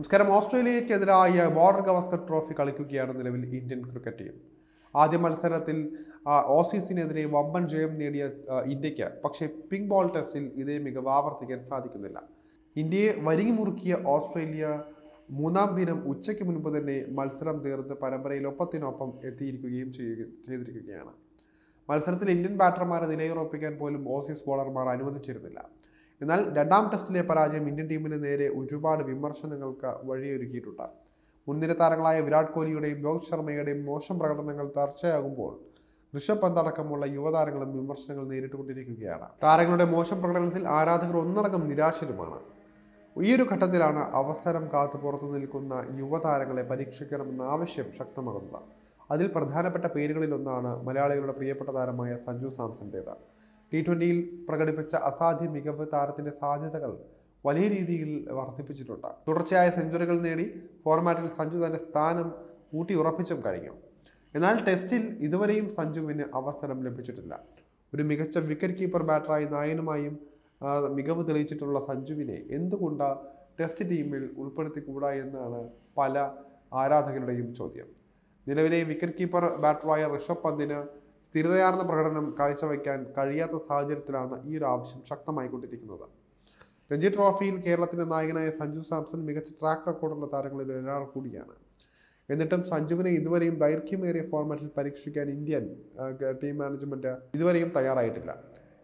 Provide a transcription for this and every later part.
നമസ്കാരം. ഓസ്ട്രേലിയക്കെതിരായ border Gavaskar trophy കളിക്കുകയാണ് നിലവിൽ ഇന്ത്യൻ ക്രിക്കറ്റ് ടീം. ആദ്യ മത്സരത്തിൽ ഓസീസിനെതിരെ വമ്പൻ ജയം നേടിയ ഇന്ത്യയ്ക്ക് പക്ഷേ പിങ്ക് ബോൾ ടെസ്റ്റിൽ ഇതേ മികവ് ആവർത്തിക്കാൻ സാധിക്കുന്നില്ല. ഇന്ത്യയെ വരിങ്ങി മുറുക്കിയ ഓസ്ട്രേലിയ മൂന്നാം ദിനം ഉച്ചയ്ക്ക് മുൻപ് തന്നെ മത്സരം തീർത്ത് പരമ്പരയിൽ ഒപ്പത്തിനൊപ്പം എത്തിയിരിക്കുകയും ചെയ്തിരിക്കുകയാണ്. മത്സരത്തിൽ ഇന്ത്യൻ ബാറ്റർമാരെ നിലയുറപ്പിക്കാൻ പോലും ഓസീസ് ബോളർമാർ അനുവദിച്ചിരുന്നില്ല. എന്നാൽ രണ്ടാം ടെസ്റ്റിലെ പരാജയം ഇന്ത്യൻ ടീമിന് നേരെ ഒരുപാട് വിമർശനങ്ങൾക്ക് വഴിയൊരുക്കിയിട്ടുണ്ട്. മുൻനിര താരങ്ങളായ വിരാട് കോഹ്ലിയുടെയും രോഹിത് ശർമ്മയുടെയും മോശം പ്രകടനങ്ങൾ ചർച്ചയാകുമ്പോൾ ഋഷഭ് പന്ത് അടക്കമുള്ള യുവതാരങ്ങളും വിമർശനങ്ങൾ നേരിട്ടുകൊണ്ടിരിക്കുകയാണ്. താരങ്ങളുടെ മോശം പ്രകടനത്തിൽ ആരാധകർ ഒന്നടങ്കം നിരാശരുമാണ്. ഈ ഒരു ഘട്ടത്തിലാണ് അവസരം കാത്തു പുറത്തു നിൽക്കുന്ന യുവതാരങ്ങളെ പരീക്ഷിക്കണമെന്ന ആവശ്യം ശക്തമാകുന്നത്. അതിൽ പ്രധാനപ്പെട്ട പേരുകളിലൊന്നാണ് മലയാളികളുടെ പ്രിയപ്പെട്ട താരമായ സഞ്ജു സാംസന്റേത്. ടി ട്വന്റിയിൽ പ്രകടിപ്പിച്ച അസാധ്യ മികവ് താരത്തിന്റെ സാധ്യതകൾ വലിയ രീതിയിൽ വർദ്ധിപ്പിച്ചിട്ടുണ്ട്. തുടർച്ചയായ സെഞ്ചുറികൾ നേടി ഫോർമാറ്റിൽ സഞ്ജു തന്റെ സ്ഥാനം ഊട്ടി ഉറപ്പിച്ചും കഴിഞ്ഞു. എന്നാൽ ടെസ്റ്റിൽ ഇതുവരെയും സഞ്ജുവിന് അവസരം ലഭിച്ചിട്ടില്ല. ഒരു മികച്ച വിക്കറ്റ് കീപ്പർ ബാറ്ററായി നായനുമായും മികവ് തെളിയിച്ചിട്ടുള്ള സഞ്ജുവിനെ എന്തുകൊണ്ട് ടെസ്റ്റ് ടീമിൽ ഉൾപ്പെടുത്തിക്കൂടാ എന്നാണ് പല ആരാധകരുടെയും ചോദ്യം. നിലവിലെ വിക്കറ്റ് കീപ്പർ ബാറ്ററായ ഋഷഭ് പന്തിന് സ്ഥിരതയാർന്ന പ്രകടനം കാഴ്ചവെക്കാൻ കഴിയാത്ത സാഹചര്യത്തിലാണ് ഈ ഒരു ആവശ്യം ശക്തമായിക്കൊണ്ടിരിക്കുന്നത്. രഞ്ജി ട്രോഫിയിൽ കേരളത്തിന്റെ നായകനായ സഞ്ജു സാംസൺ മികച്ച ട്രാക്ക് റെക്കോർഡുള്ള താരങ്ങളിൽ ഒരാൾ കൂടിയാണ്. എന്നിട്ടും സഞ്ജുവിനെ ഇതുവരെയും ദൈർഘ്യമേറിയ ഫോർമാറ്റിൽ പരീക്ഷിക്കാൻ ഇന്ത്യൻ ടീം മാനേജ്മെന്റ് ഇതുവരെയും തയ്യാറായിട്ടില്ല.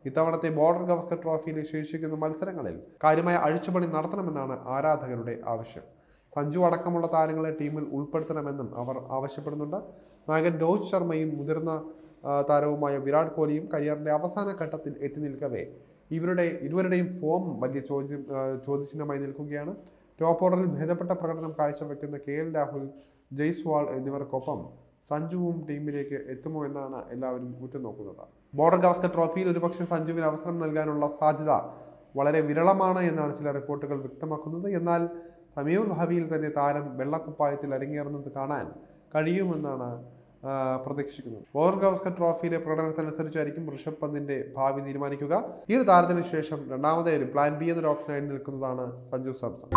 ഇത്തവണത്തെ ബോർഡർ ഗവസ്കർ ട്രോഫിയിൽ ശേഷിക്കുന്ന മത്സരങ്ങളിൽ കാര്യമായ അഴിച്ചുപണി നടത്തണമെന്നാണ് ആരാധകരുടെ ആവശ്യം. സഞ്ജു അടക്കമുള്ള താരങ്ങളെ ടീമിൽ ഉൾപ്പെടുത്തണമെന്നും അവർ ആവശ്യപ്പെടുന്നുണ്ട്. നായകൻ രോഹിത് ശർമ്മയും മുതിർന്ന താരവുമായ വിരാട് കോഹ്ലിയും കരിയറിന്റെ അവസാന ഘട്ടത്തിൽ എത്തി നിൽക്കവേ. ഇവരുടെ ഇരുവരുടെയും ഫോം വലിയ ചോദ്യം ചോദ്യചിഹ്നമായി നിൽക്കുകയാണ്. ടോപ്പ് ഓർഡറിൽ ഭേദപ്പെട്ട പ്രകടനം കാഴ്ചവെക്കുന്ന കെ എൽ രാഹുൽ ജയ്സ്വാൾ എന്നിവർക്കൊപ്പം സഞ്ജുവും ടീമിലേക്ക് എത്തുമോ എന്നാണ് എല്ലാവരും ഉറ്റുനോക്കുന്നത്. ബോർഡർ ഗാസ്കർ ട്രോഫിയിൽ ഒരുപക്ഷെ സഞ്ജുവിന് അവസരം നൽകാനുള്ള സാധ്യത വളരെ വിരളമാണ് എന്നാണ് ചില റിപ്പോർട്ടുകൾ വ്യക്തമാക്കുന്നത്. എന്നാൽ സമീപ ഭാവിയിൽ തന്നെ താരം വെള്ളക്കുപ്പായത്തിൽ അരങ്ങേറുന്നത് കാണാൻ കഴിയുമെന്നാണ് പ്രതീക്ഷിക്കുന്നത് ഓവർ ഗവസ്കർ ട്രോഫിയിലെ പ്രകടനത്തിനനുസരിച്ചായിരിക്കും ഋഷഭ് പന്തിന്റെ ഭാവി തീരുമാനിക്കുക. ഈ ഒരു താരത്തിന് ശേഷം രണ്ടാമതായി ഒരു പ്ലാൻ ബി എന്നൊരു ഓപ്ഷനായി നിൽക്കുന്നതാണ് സഞ്ജു സാംസൺ.